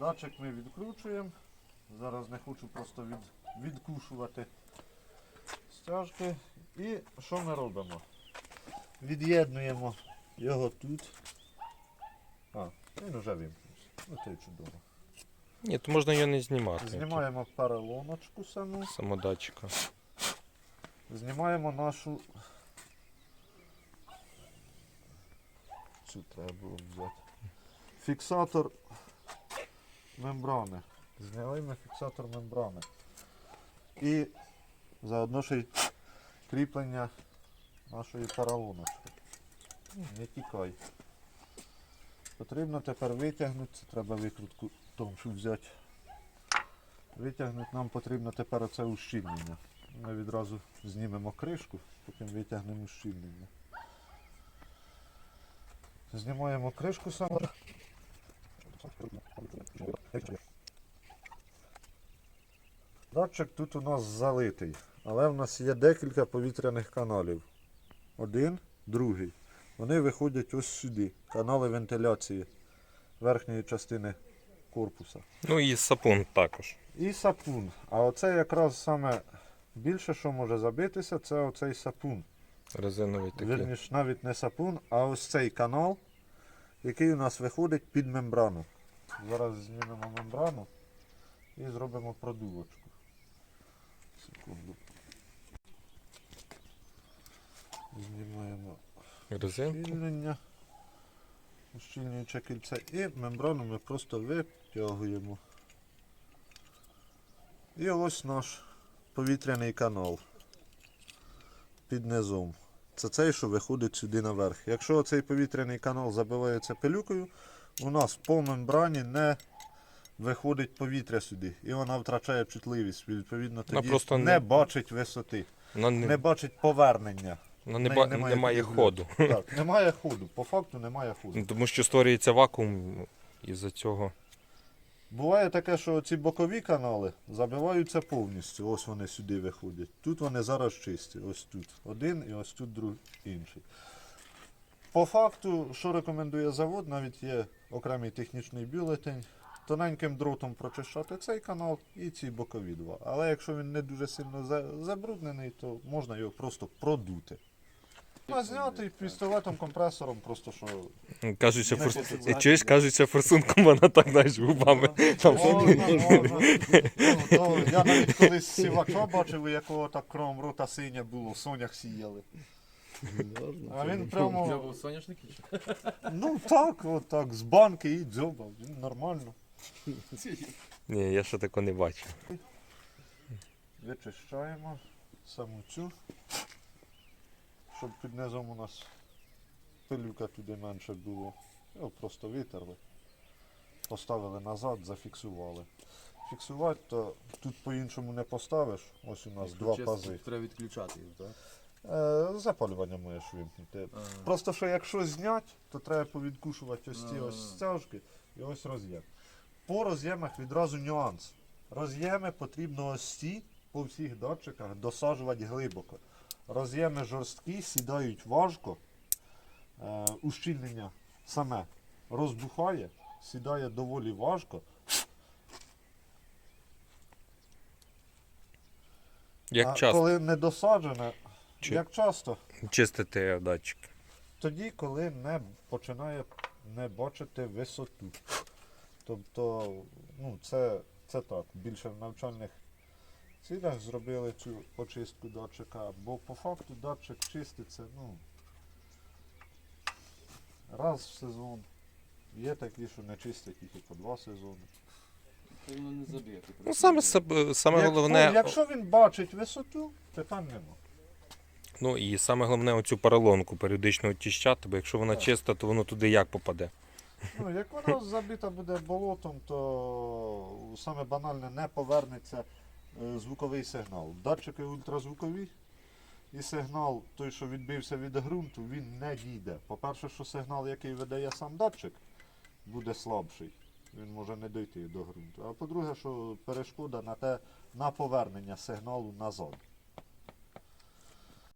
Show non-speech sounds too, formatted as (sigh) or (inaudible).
Датчик ми відкручуємо. Зараз не хочу просто від, відкушувати стяжки. І що ми робимо? Від'єднуємо його тут. А, він вже вимкнувся. Ну це чудово. Ні, то можна його не знімати. Знімаємо переломочку саму. Самодатчика. Знімаємо нашу. Цю треба було взяти. Фіксатор мембрани. Зняли ми фіксатор мембрани. І заодно ще й кріплення нашої поролоночки. Ну, Не тікай. Потрібно тепер витягнути, це треба викрутку тоншу взяти. Витягнути нам потрібно тепер оце ущільнення. Ми відразу знімемо кришку, потім витягнемо ущільнення. Знімаємо кришку саме. Датчик тут у нас залитий, але в нас є декілька повітряних каналів. Один, другий. Вони виходять ось сюди. Канали вентиляції верхньої частини корпуса. Ну і сапун також. І сапун. А оце якраз саме більше, що може забитися, це оцей сапун. Резиновий такий. Вірніш, навіть не сапун, а ось цей канал, який у нас виходить під мембрану. Зараз знімемо мембрану і зробимо продувочку. Секунду. Знімаємо щільнення, ущільнююче кільце і мембрану ми просто витягуємо. І ось наш повітряний канал під низом. Це цей, що виходить сюди наверх. Якщо цей повітряний канал забивається пилюкою, у нас по мембрані не виходить повітря сюди. І вона втрачає чутливість. Відповідно, тоді просто не, не- бачить висоти, не не, бачить повернення. вона не, ба- неї немає ходу. (laughs) Так, немає ходу. По факту немає ходу. Ну, Тому що створюється вакуум із-за цього. Буває таке, що ці бокові канали забиваються повністю. Ось вони сюди виходять. Тут вони зараз чисті. Ось тут один і ось тут друг інший. По факту, що рекомендує завод, навіть є окремий технічний бюлетень. Тоненьким дротом прочищати цей канал і ці бокові два. Але якщо він не дуже сильно забруднений, то можна його просто продути. А знятий пістолетом, компресором, просто що Кажуть, що форс... Чуєш, кажуть, що форсунком вона так знаєш губами. Там... Можна, можна. Ну, то Я навіть колись сівача бачив, у якого так кром рота синя було, в сонях сіяли. А він прямо, ну так, от так, з банки і дзьобав. Він нормально. Ні, я ще такого не бачив. Вичищаємо саму цю, щоб під низом у нас пилюка туди менше було. Його просто витерли. Поставили назад, зафіксували. Фіксувати то тут по-іншому не поставиш. Ось у нас два пази. Треба відключати його, так? Е, запалювання можеш вимкнути. Просто що якщо зняти, то треба повідкушувати ось ці ось стяжки і ось роз'єм. По роз'ємах відразу нюанс. Роз'єми потрібно ось ці по всіх датчиках досаджувати глибоко. Роз'єми жорсткі, сідають важко. Е, ущільнення саме розбухає, сідає доволі важко. Як а часто коли не досаджене, Чи- як часто? чистити датчик? Тоді, коли не починає не бачити висоту. Тобто, ну, це, це так, більше в навчальних цілях зробили цю очистку датчика, бо по факту датчик чиститься, ну, раз в сезон. Є такі, що не чистять тільки по два сезони. Воно не заб'є. Ну, саме, саме Як- головне, ну, якщо він бачить висоту, питань нема. ну і саме головне оцю поролонку періодично очищати, бо якщо вона Так. чиста, то воно туди як попаде. Ну, як вона забита буде болотом, то саме банальне не повернеться е, звуковий сигнал. Датчики ультразвукові, і сигнал, той, що відбився від ґрунту, він не дійде. По-перше, що сигнал, який видає сам датчик, буде слабший. Він може не дойти до ґрунту. А по-друге, що перешкода на те на повернення сигналу назад.